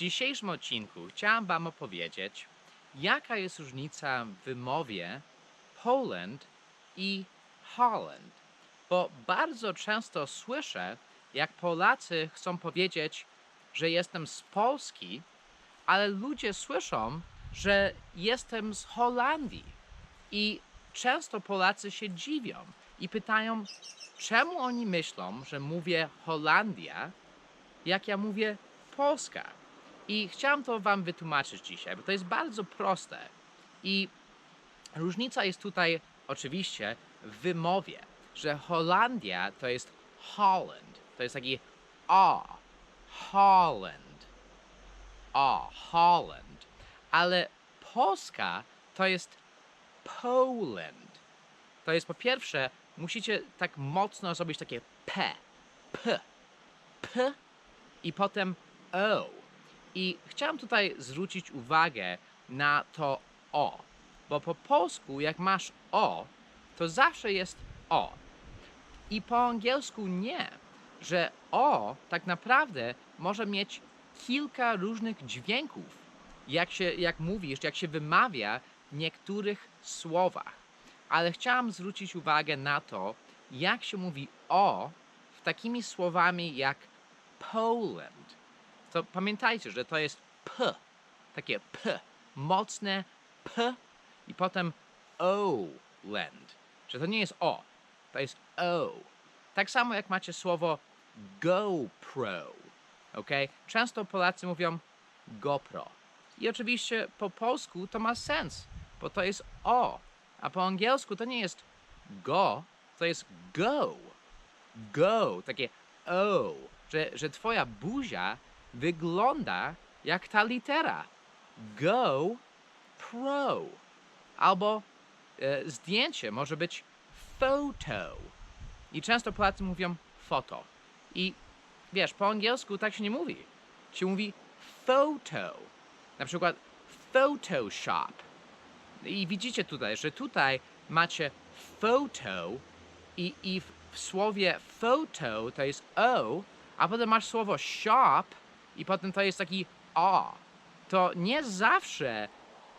dzisiejszym odcinku chciałam Wam opowiedzieć, jaka jest różnica w wymowie Poland i Holland. Bo bardzo często słyszę, jak Polacy chcą powiedzieć, że jestem z Polski, ale ludzie słyszą, że jestem z Holandii. I często Polacy się dziwią i pytają, czemu oni myślą, że mówię Holandia, jak ja mówię Polska. I chciałam to Wam wytłumaczyć dzisiaj, bo to jest bardzo proste. I różnica jest tutaj oczywiście w wymowie, że Holandia to jest Holland. To jest taki O. Holland. O. Holland. Ale Polska to jest Poland. To jest po pierwsze, musicie tak mocno zrobić takie P. P. P i potem O. I chciałem tutaj zwrócić uwagę na to O, bo po polsku, jak masz O, to zawsze jest O. I po angielsku nie, że O tak naprawdę może mieć kilka różnych dźwięków, jak, się, jak mówisz, jak się wymawia w niektórych słowach. Ale chciałam zwrócić uwagę na to, jak się mówi O w takimi słowami jak Poland to pamiętajcie, że to jest P, takie P, mocne P i potem O land, że to nie jest O, to jest O. Tak samo jak macie słowo GoPro, ok? Często Polacy mówią GoPro. I oczywiście po polsku to ma sens, bo to jest O, a po angielsku to nie jest go, to jest go. Go, takie O, że, że twoja buzia wygląda jak ta litera. Go Pro. Albo e, zdjęcie może być photo. I często Polacy mówią foto. I wiesz, po angielsku tak się nie mówi. Się mówi photo. Na przykład Photoshop. I widzicie tutaj, że tutaj macie photo i, i w, w słowie photo to jest O, a potem masz słowo shop i potem to jest taki O. To nie zawsze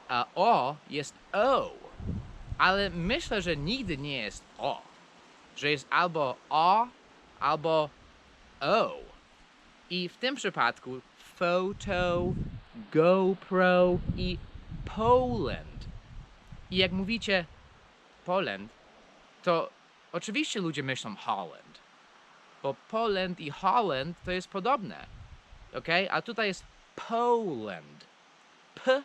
a, O jest O, ale myślę, że nigdy nie jest O. Że jest albo O, albo O. I w tym przypadku photo, GoPro i Poland. I jak mówicie Poland, to oczywiście ludzie myślą Holland. Bo Poland i Holland to jest podobne. Ok? A tutaj jest Poland. P,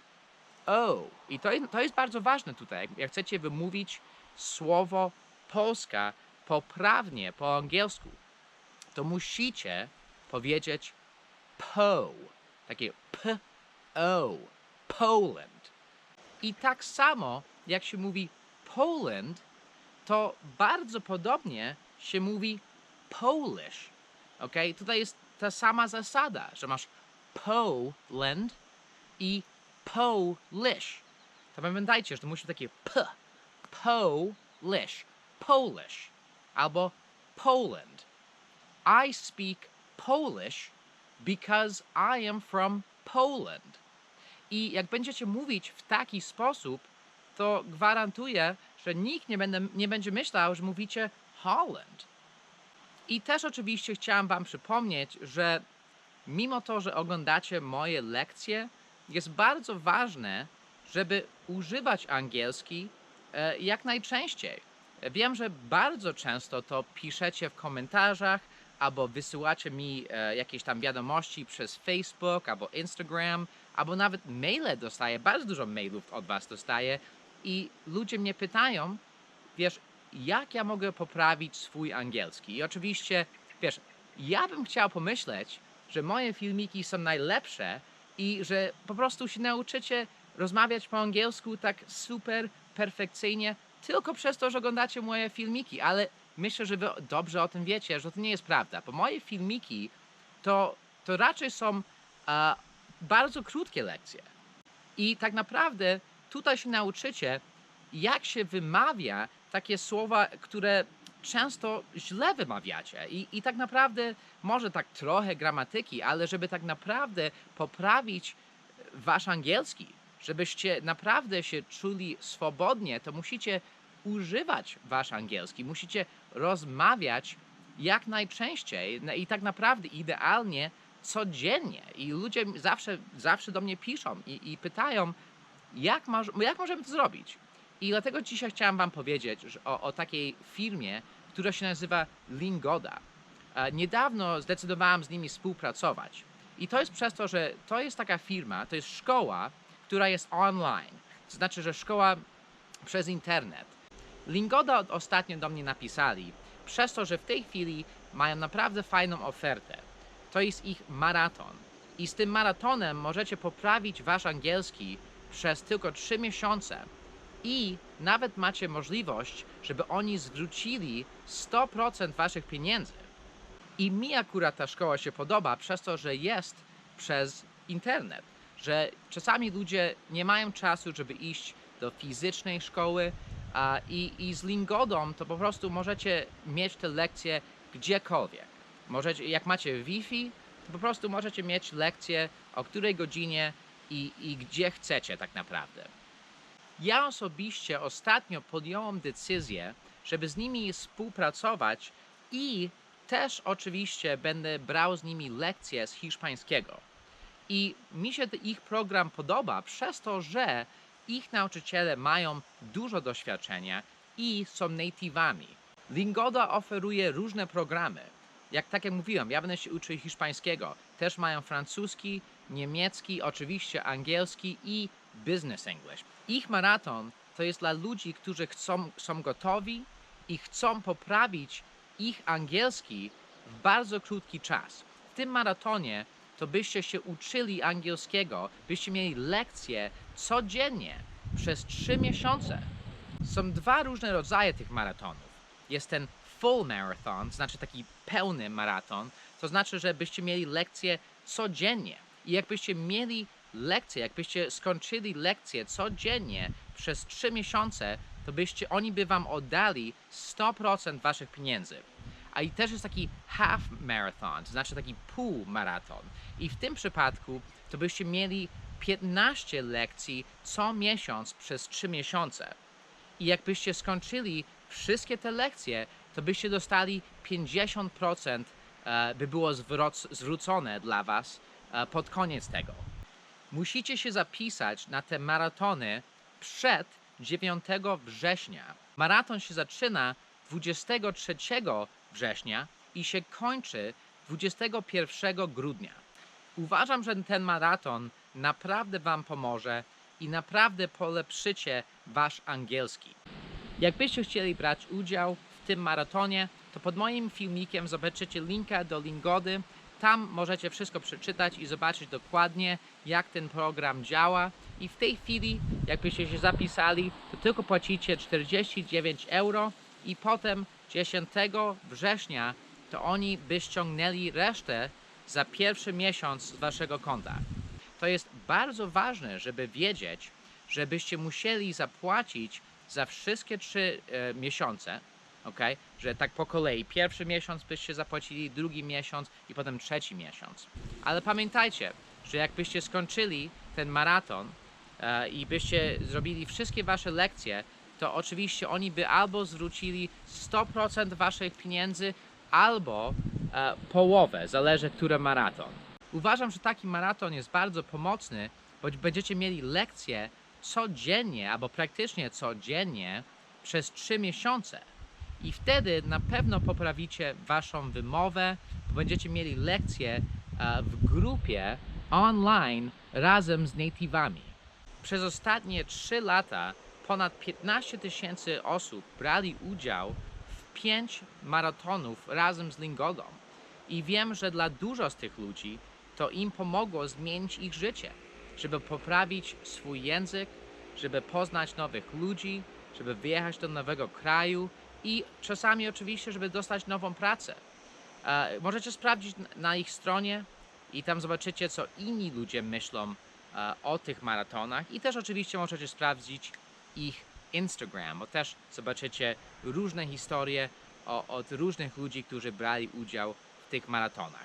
O. I to, to jest bardzo ważne tutaj. Jak chcecie wymówić słowo Polska poprawnie po angielsku, to musicie powiedzieć po. Takie P, O. Poland. I tak samo, jak się mówi Poland, to bardzo podobnie się mówi Polish. Ok? Tutaj jest ta sama zasada, że masz Poland i Polish. To pamiętajcie, że to musi być takie P. Polish. Polish. Albo Poland. I speak Polish because I am from Poland. I jak będziecie mówić w taki sposób, to gwarantuję, że nikt nie, będę, nie będzie myślał, że mówicie Holland. I też oczywiście chciałam Wam przypomnieć, że mimo to, że oglądacie moje lekcje, jest bardzo ważne, żeby używać angielski e, jak najczęściej. Wiem, że bardzo często to piszecie w komentarzach albo wysyłacie mi e, jakieś tam wiadomości przez Facebook albo Instagram, albo nawet maile dostaję, bardzo dużo mailów od Was dostaję i ludzie mnie pytają, wiesz, jak ja mogę poprawić swój angielski? I oczywiście, wiesz, ja bym chciał pomyśleć, że moje filmiki są najlepsze i że po prostu się nauczycie rozmawiać po angielsku tak super perfekcyjnie tylko przez to, że oglądacie moje filmiki, ale myślę, że wy dobrze o tym wiecie, że to nie jest prawda, bo moje filmiki to, to raczej są bardzo krótkie lekcje. I tak naprawdę tutaj się nauczycie, jak się wymawia takie słowa, które często źle wymawiacie. I, I tak naprawdę może tak trochę gramatyki, ale żeby tak naprawdę poprawić wasz angielski, żebyście naprawdę się czuli swobodnie, to musicie używać wasz angielski, musicie rozmawiać jak najczęściej i tak naprawdę idealnie codziennie. I ludzie zawsze, zawsze do mnie piszą i, i pytają, jak, moż, jak możemy to zrobić. I dlatego dzisiaj chciałem Wam powiedzieć o, o takiej firmie, która się nazywa Lingoda. E, Niedawno zdecydowałem z nimi współpracować. I to jest przez to, że to jest taka firma, to jest szkoła, która jest online. To znaczy, że szkoła przez internet. Lingoda od- ostatnio do mnie napisali, przez to, że w tej chwili mają naprawdę fajną ofertę. To jest ich maraton. I z tym maratonem możecie poprawić wasz angielski przez tylko 3 miesiące. I nawet macie możliwość, żeby oni zwrócili 100% waszych pieniędzy. I mi akurat ta szkoła się podoba przez to, że jest przez internet. Że czasami ludzie nie mają czasu, żeby iść do fizycznej szkoły a, i, i z Lingodą to po prostu możecie mieć te lekcje gdziekolwiek. Możecie, jak macie Wi-Fi, to po prostu możecie mieć lekcję o której godzinie i, i gdzie chcecie tak naprawdę. Ja osobiście ostatnio podjąłem decyzję, żeby z nimi współpracować i też oczywiście będę brał z nimi lekcje z hiszpańskiego. I mi się ich program podoba przez to, że ich nauczyciele mają dużo doświadczenia i są native'ami. Lingoda oferuje różne programy. Jak tak jak mówiłem, ja będę się uczył hiszpańskiego. Też mają francuski, niemiecki, oczywiście angielski i business English. Ich maraton to jest dla ludzi, którzy chcą, są gotowi i chcą poprawić ich angielski w bardzo krótki czas. W tym maratonie to byście się uczyli angielskiego, byście mieli lekcje codziennie przez 3 miesiące. Są dwa różne rodzaje tych maratonów. Jest ten full marathon, znaczy taki pełny maraton, to znaczy, że byście mieli lekcje codziennie. I jakbyście mieli lekcje, jakbyście skończyli lekcje codziennie przez 3 miesiące, to byście, oni by wam oddali 100% waszych pieniędzy. A i też jest taki half marathon, to znaczy taki pół maraton. I w tym przypadku to byście mieli 15 lekcji co miesiąc przez 3 miesiące. I jakbyście skończyli wszystkie te lekcje, to byście dostali 50% e, by było zwrócone dla Was e, pod koniec tego. Musicie się zapisać na te maratony przed 9 września. Maraton się zaczyna 23 września i się kończy 21 grudnia. Uważam, że ten maraton naprawdę Wam pomoże i naprawdę polepszycie Wasz angielski. Jakbyście chcieli brać udział w tym maratonie, to pod moim filmikiem zobaczycie linka do Lingody. Tam możecie wszystko przeczytać i zobaczyć dokładnie, jak ten program działa. I w tej chwili, jakbyście się zapisali, to tylko płacicie 49 euro i potem 10 września to oni by ściągnęli resztę za pierwszy miesiąc z waszego konta. To jest bardzo ważne, żeby wiedzieć, żebyście musieli zapłacić za wszystkie trzy e, miesiące, ok? Że tak po kolei. Pierwszy miesiąc byście zapłacili, drugi miesiąc i potem trzeci miesiąc. Ale pamiętajcie, że jakbyście skończyli ten maraton e, i byście zrobili wszystkie wasze lekcje, to oczywiście oni by albo zwrócili 100% waszych pieniędzy, albo e, połowę, zależy który maraton. Uważam, że taki maraton jest bardzo pomocny, bo będziecie mieli lekcje codziennie albo praktycznie codziennie przez 3 miesiące. I wtedy na pewno poprawicie waszą wymowę, bo będziecie mieli lekcje e, w grupie online razem z native'ami. Przez ostatnie 3 lata ponad 15 tysięcy osób brali udział w 5 maratonów razem z Lingodą. I wiem, że dla dużo z tych ludzi to im pomogło zmienić ich życie, żeby poprawić swój język, żeby poznać nowych ludzi, żeby wyjechać do nowego kraju i czasami oczywiście, żeby dostać nową pracę. E, możecie sprawdzić na ich stronie i tam zobaczycie, co inni ludzie myślą e, o tych maratonach i też oczywiście możecie sprawdzić ich Instagram, bo też zobaczycie różne historie od różnych ludzi, którzy brali udział w tych maratonach.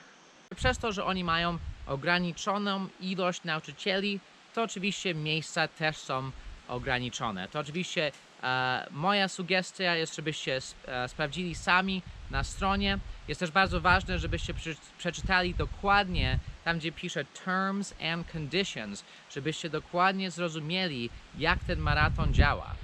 Przez to, że oni mają ograniczoną ilość nauczycieli, to oczywiście miejsca też są ograniczone. To oczywiście e, moja sugestia jest, żebyście sp- e, sprawdzili sami na stronie. Jest też bardzo ważne, żebyście prze- przeczytali dokładnie tam, gdzie pisze terms and conditions, żebyście dokładnie zrozumieli, jak ten maraton działa.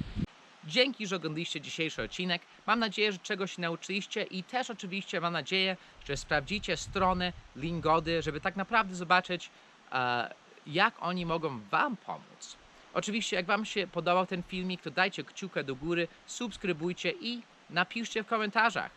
Dzięki, że oglądaliście dzisiejszy odcinek. Mam nadzieję, że czegoś się nauczyliście i też oczywiście mam nadzieję, że sprawdzicie stronę Lingody, żeby tak naprawdę zobaczyć, e, jak oni mogą Wam pomóc. Oczywiście, jak Wam się podobał ten filmik, to dajcie kciuka do góry, subskrybujcie i napiszcie w komentarzach.